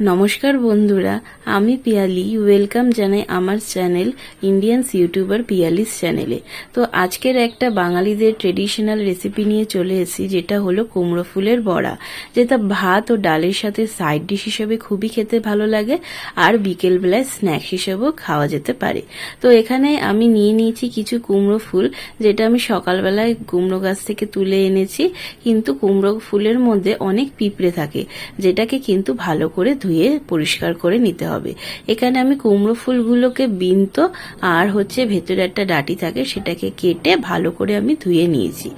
নমস্কার বন্ধুরা, আমি পিয়ালি। ওয়েলকাম জানাই আমার চ্যানেল ইন্ডিয়ানস ইউটিউবার পিয়ালিস চ্যানেলে। তো আজকের একটা বাঙালিদের ট্রেডিশনাল রেসিপি নিয়ে চলে এসেছি, যেটা হলো কুমড়ো ফুলের বড়া, যেটা ভাত ও ডালের সাথে সাইড ডিশ হিসেবে খুবই খেতে ভালো লাগে, আর বিকেলবেলায় স্ন্যাক্স হিসেবেও খাওয়া যেতে পারে। তো এখানে আমি নিয়ে নিয়েছি কিছু কুমড়ো ফুল, যেটা আমি সকালবেলায় কুমড়ো গাছ থেকে তুলে এনেছি, কিন্তু কুমড়ো ফুলের মধ্যে অনেক পিঁপড়ে থাকে, যেটাকে কিন্তু ভালো করে ধুয়ে পরিষ্কার করে নিতে হবে। এখানে আমি কুমড়ো ফুলগুলোকে বিনত আর হচ্ছে ভেতরে একটা ডাটি থাকে সেটাকে কেটে ভালো করে আমি ধুয়ে নিয়েছি।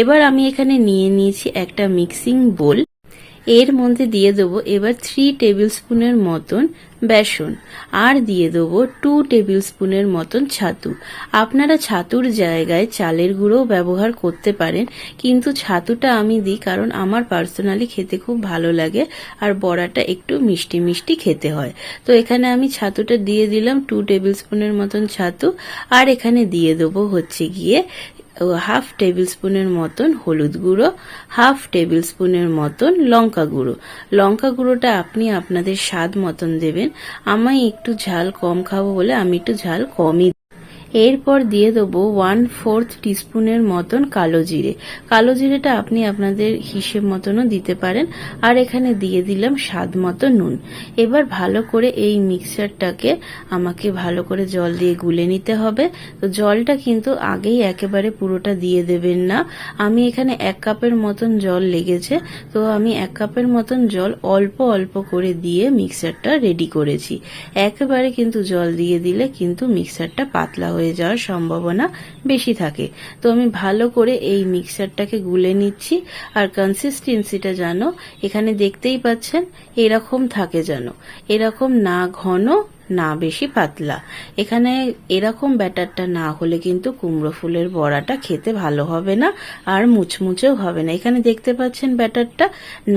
এবার আমি এখানে নিয়ে নিয়েছি একটা মিক্সিং বোল। এর মধ্যে দিয়ে দেবো এবার থ্রি টেবিল স্পুনের মতন বেসন। আর দিয়ে দেবো টু টেবিল স্পুনের মতন ছাতু। আপনারা ছাতুর জায়গায় চালের গুঁড়োও ব্যবহার করতে পারেন, কিন্তু ছাতুটা আমি দিই কারণ আমার পার্সোনালি খেতে খুব ভালো লাগে আর বড়াটা একটু মিষ্টি মিষ্টি খেতে হয়। তো এখানে আমি ছাতুটা দিয়ে দিলাম টু টেবিল স্পুনের মতন ছাতু। আর এখানে দিয়ে দেবো হচ্ছে গিয়ে হাফ টেবিল স্পুনের মতন হলুদ গুঁড়ো, হাফ টেবিল স্পুনের মতন লঙ্কা গুঁড়ো। লঙ্কা গুঁড়োটা আপনি আপনাদের স্বাদ মতন দেবেন। আমায় একটু ঝাল কম খাব বলে আমি একটু ঝাল কমই এরপর দিয়ে দেবো ওয়ান ফোর্থ টিস্পুনের মতন কালো জিরে। কালো জিরেটা আপনি আপনাদের হিসেব মতনও দিতে পারেন। আর এখানে দিয়ে দিলাম স্বাদ মতো নুন। এবার ভালো করে এই মিক্সারটাকে আমাকে ভালো করে জল দিয়ে গুলে নিতে হবে। তো জলটা কিন্তু আগেই একেবারে পুরোটা দিয়ে দেবেন না। আমি এখানে এক কাপের মতন জল লেগেছে। তো আমি এক কাপের মতন জল অল্প অল্প করে দিয়ে মিক্সারটা রেডি করেছি। একেবারে কিন্তু জল দিয়ে দিলে কিন্তু মিক্সারটা পাতলা হয়ে হয়ে যাওয়ার সম্ভাবনা বেশি থাকে। তো আমি ভালো করে এই মিক্সারটাকে গুলে নিচ্ছি আর কনসিস্টেন্সিটা জানো এখানে দেখতেই পাচ্ছেন, এরকম থাকে যেন। এরকম না ঘন না বেশি পাতলা। এখানে এরকম ব্যাটারটা না হলে কিন্তু কুমড়ো ফুলের বড়াটা খেতে ভালো হবে না আর মুচমুচেও হবে না। এখানে দেখতে পাচ্ছেন ব্যাটারটা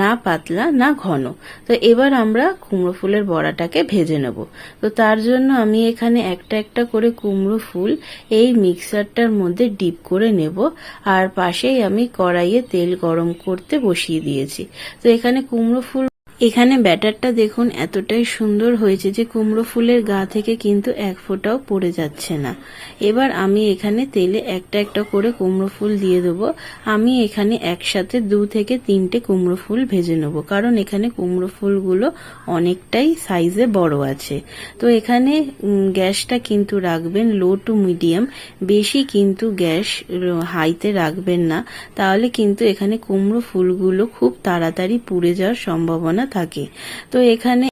না পাতলা, না ঘন। তো এবার আমরা কুমড়ো ফুলের বড়াটাকে ভেজে নেব। তো তার জন্য আমি এখানে একটা একটা করে কুমড়ো ফুল এই মিক্সারটার মধ্যে ডিপ করে নেব। আর পাশেই আমি কড়াইয়ে তেল গরম করতে বসিয়ে দিয়েছি। তো এখানে কুমড়ো ফুল এখানে ব্যাটারটা দেখুন এতটাই সুন্দর হয়েছে যে কুমড়ো ফুলের গা থেকে কিন্তু এক ফোঁটাও পড়ে যাচ্ছে না। এবার আমি এখানে তেলে একটা একটা করে কুমড়ো ফুল দিয়ে দেবো। আমি এখানে একসাথে দু থেকে তিনটে কুমড়ো ফুল ভেজে নেব, কারণ এখানে কুমড়ো ফুলগুলো অনেকটাই সাইজে বড় আছে। তো এখানে গ্যাসটা কিন্তু রাখবেন লো টু মিডিয়াম বেশি কিন্তু গ্যাস হাইতে রাখবেন না। তাহলে কিন্তু এখানে কুমড়ো ফুলগুলো খুব তাড়াতাড়ি পুড়ে যাওয়ার সম্ভাবনা থাকে। তো এখানে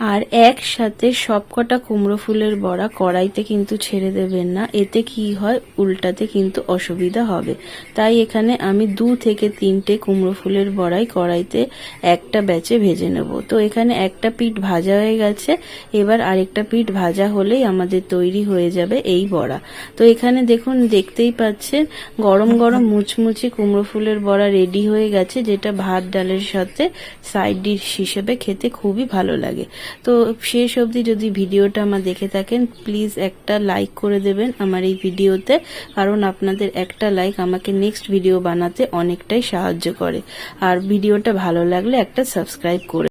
আর একসাথে সবকটা কুমড়ো ফুলের বড়া কড়াইতে কিন্তু ছেড়ে দেবেন না। এতে কি হয়? উল্টাতে কিন্তু অসুবিধা হবে। তাই এখানে আমি দু থেকে তিনটে কুমড়ো ফুলের বড়াই কড়াইতে একটা ব্যাচে ভেজে নেব। তো এখানে একটা পিঠ ভাজা হয়ে গেছে। এবার আরেকটা পিঠ ভাজা হলেই আমাদের তৈরি হয়ে যাবে এই বড়া। তো এখানে দেখুন, দেখতেই পাচ্ছেন, গরম গরম মুচমুচি কুমড়ো ফুলের বড়া রেডি হয়ে গেছে, যেটা ভাত ডালের সাথে সাইড ডিশ হিসেবে খেতে খুবই ভালো লাগে। তো শেষ অবধি যদি ভিডিওটা আমার দেখে থাকেন প্লিজ একটা লাইক করে দেবেন আমার এই ভিডিওতে। কারণ আপনাদের একটা লাইক আমাকে নেক্সট ভিডিও বানাতে অনেকটাই সাহায্য করে। আর ভিডিওটা ভালো লাগলে একটা সাবস্ক্রাইব করে